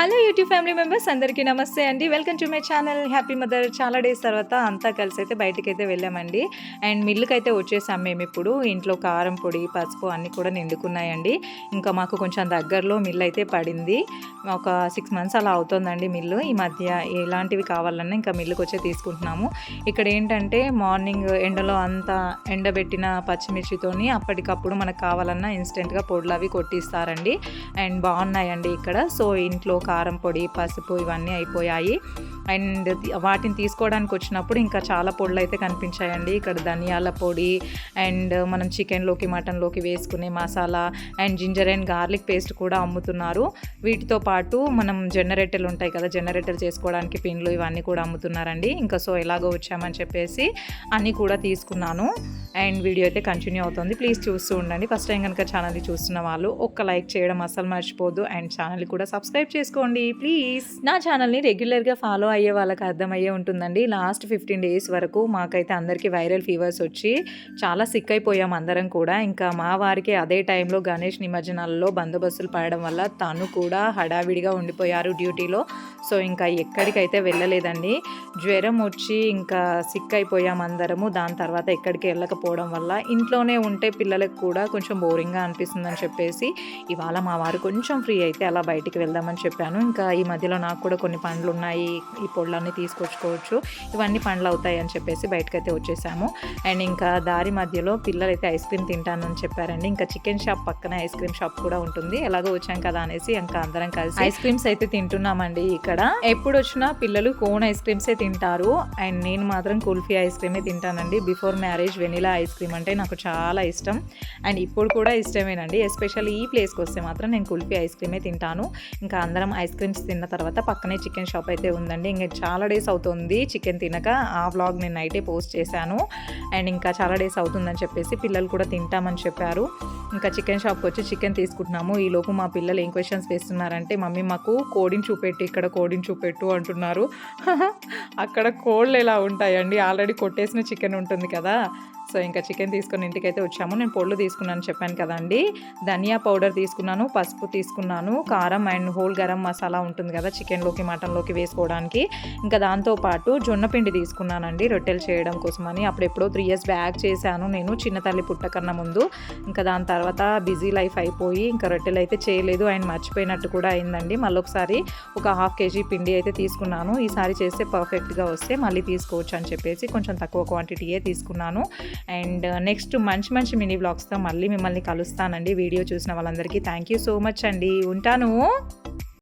Hello YouTube family members అందరికీ నమస్తే అండి. Welcome to my channel. Happy mother చాలా డేస్ తర్వాత అంతా కలిసి అయితే బయటికి అయితే వెళ్ళామండి. అండ్ మిల్లుకి అయితే వచ్చేసాం మేము ఇప్పుడు. ఇంట్లో కారం పొడి పసుపు అన్నీ కూడా నిండుకున్నాయండి. ఇంకా మాకు కొంచెం దగ్గరలో మిల్లు అయితే పడింది. ఒక సిక్స్ మంత్స్ అలా అవుతుందండి మిల్లు. ఈ మధ్య ఎలాంటివి కావాలన్నా ఇంకా మిల్లుకి వచ్చే తీసుకుంటున్నాము. ఇక్కడ ఏంటంటే మార్నింగ్ ఎండలో అంతా ఎండబెట్టిన పచ్చిమిర్చితోని అప్పటికప్పుడు మనకు కావాలన్నా ఇన్స్టెంట్గా పొడులు అవి కొట్టిస్తారండి. అండ్ బాగున్నాయండి ఇక్కడ. సో ఇంట్లో కారం పొడి పసుపు ఇవన్నీ అయిపోయాయి. అండ్ వాటిని తీసుకోవడానికి వచ్చినప్పుడు ఇంకా చాలా పొడులు అయితే కనిపించాయండి. ఇక్కడ ధనియాల పొడి అండ్ మనం చికెన్లోకి మటన్లోకి వేసుకునే masala and ginger and garlic paste కూడా అమ్ముతున్నారు. వీటితో పాటు మనం జనరేటర్లు ఉంటాయి కదా జనరేటర్ చేసుకోవడానికి పిన్లు ఇవన్నీ కూడా అమ్ముతున్నారండి. ఇంకా సో ఎలాగో వచ్చామని చెప్పేసి అన్నీ కూడా తీసుకున్నాను. అండ్ వీడియో అయితే కంటిన్యూ అవుతుంది. ప్లీజ్ చూస్తూ ఉండండి. ఫస్ట్ టైం కనుక ఛానల్ చూస్తున్న వాళ్ళు ఒక్క లైక్ చేయడం అసలు మర్చిపోదు అండ్ ఛానల్ కూడా సబ్స్క్రైబ్ చేసుకోండి ప్లీజ్ నా ఛానల్ని రెగ్యులర్గా ఫాలో అయ్యే వాళ్ళకి అర్థమయ్యే ఉంటుందండి. లాస్ట్ ఫిఫ్టీన్ డేస్ వరకు మాకైతే అందరికీ వైరల్ ఫీవర్స్ వచ్చి చాలా సిక్ అయిపోయాం అందరం కూడా. ఇంకా మా వారికి అదే టైంలో గణేష్ నిమజ్జనాలలో బందోబస్తులు పడడం వల్ల తను కూడా హడావిడిగా ఉండిపోయారు డ్యూటీలో సో ఇంకా ఎక్కడికైతే వెళ్ళలేదండి. జ్వరం వచ్చి ఇంకా సిక్ అయిపోయాం అందరము. దాని తర్వాత ఎక్కడికి వెళ్ళకపోవడం వల్ల ఇంట్లోనే ఉంటే పిల్లలకు కూడా కొంచెం బోరింగ్గా అనిపిస్తుందని చెప్పేసి ఇవాళ మా వారు కొంచెం ఫ్రీ అయితే అలా బయటికి వెళ్దామని చెప్పి చెప్పాను. ఇంకా ఈ మధ్యలో నాకు కూడా కొన్ని పండ్లు ఉన్నాయి ఈ పొళ్ళన్నీ తీసుకొచ్చుకోవచ్చు. ఇవన్నీ పండ్లు అవుతాయి అని చెప్పేసి బయటకైతే వచ్చేసాము. అండ్ ఇంకా దారి మధ్యలో పిల్లలు అయితే ఐస్ క్రీమ్ తింటానని చెప్పారండి. ఇంకా చికెన్ షాప్ పక్కన ఐస్ క్రీమ్ షాప్ కూడా ఉంటుంది. ఎలాగో వచ్చాం కదా అనేసి ఇంకా అందరం కలిసి ఐస్ క్రీమ్స్ అయితే తింటున్నామండి ఇక్కడ. ఎప్పుడు వచ్చినా పిల్లలు కోన్ ఐస్ క్రీమ్సే తింటారు. అండ్ నేను మాత్రం కుల్ఫీ ఐస్ క్రీమే తింటానండి. Before marriage vanilla ice cream అంటే నాకు చాలా ఇష్టం. అండ్ ఇప్పుడు కూడా ఇష్టమేనండి. ఎస్పెషల్లీ ఈ ప్లేస్కి వస్తే మాత్రం నేను కుల్ఫీ ఐస్ క్రీమే తింటాను. ఇంకా అందరం ఐస్ క్రీమ్స్ తిన్న తర్వాత పక్కనే చికెన్ షాప్ అయితే ఉందండి. ఇంకా చాలా డేస్ అవుతుంది చికెన్ తినక. ఆ వ్లాగ్ నేను నైటే పోస్ట్ చేశాను. అండ్ ఇంకా చాలా డేస్ అవుతుందని చెప్పేసి పిల్లలు కూడా తింటామని చెప్పారు. ఇంకా చికెన్ షాప్కి వచ్చి చికెన్ తీసుకుంటున్నాము. ఈ లోపు మా పిల్లలు ఏం క్వశ్చన్స్ వేస్తున్నారంటే మమ్మీ మాకు కోడిని చూపెట్టు ఇక్కడ కోడిని చూపెట్టు అంటున్నారు. అక్కడ కోళ్ళు ఎలా ఉంటాయండి? ఆల్రెడీ కొట్టేసిన చికెన్ ఉంటుంది కదా. సో ఇంకా చికెన్ తీసుకుని ఇంటికైతే వచ్చాము. నేను పొళ్ళు తీసుకున్నాను చెప్పాను కదండి. ధనియా పౌడర్ తీసుకున్నాను పసుపు తీసుకున్నాను కారం అండ్ హోల్ గరం మసాలా ఉంటుంది కదా చికెన్లోకి మటన్లోకి వేసుకోవడానికి. ఇంకా దాంతోపాటు జొన్న పిండి తీసుకున్నానండి రొట్టెలు చేయడం కోసమని. అప్పుడెప్పుడో త్రీ ఇయర్స్ బ్యాక్ చేశాను నేను చిన్న తల్లి పుట్టకన్నా ముందు. ఇంకా దాని తర్వాత బిజీ లైఫ్ అయిపోయి ఇంకా రొట్టెలు అయితే చేయలేదు అండ్ మర్చిపోయినట్టు కూడా అయిందండి. మళ్ళీ ఒకసారి ఒక హాఫ్ కేజీ పిండి అయితే తీసుకున్నాను. ఈసారి చేస్తే పర్ఫెక్ట్గా వస్తే మళ్ళీ తీసుకోవచ్చు అని చెప్పేసి కొంచెం తక్కువ క్వాంటిటీయే తీసుకున్నాను. అండ్ నెక్స్ట్ మంచి మంచి మినీ బ్లాగ్స్తో మళ్ళీ మిమ్మల్ని కలుస్తానండి. వీడియో చూసిన వాళ్ళందరికీ థ్యాంక్ యూ సో మచ్ అండి. ఉంటాను.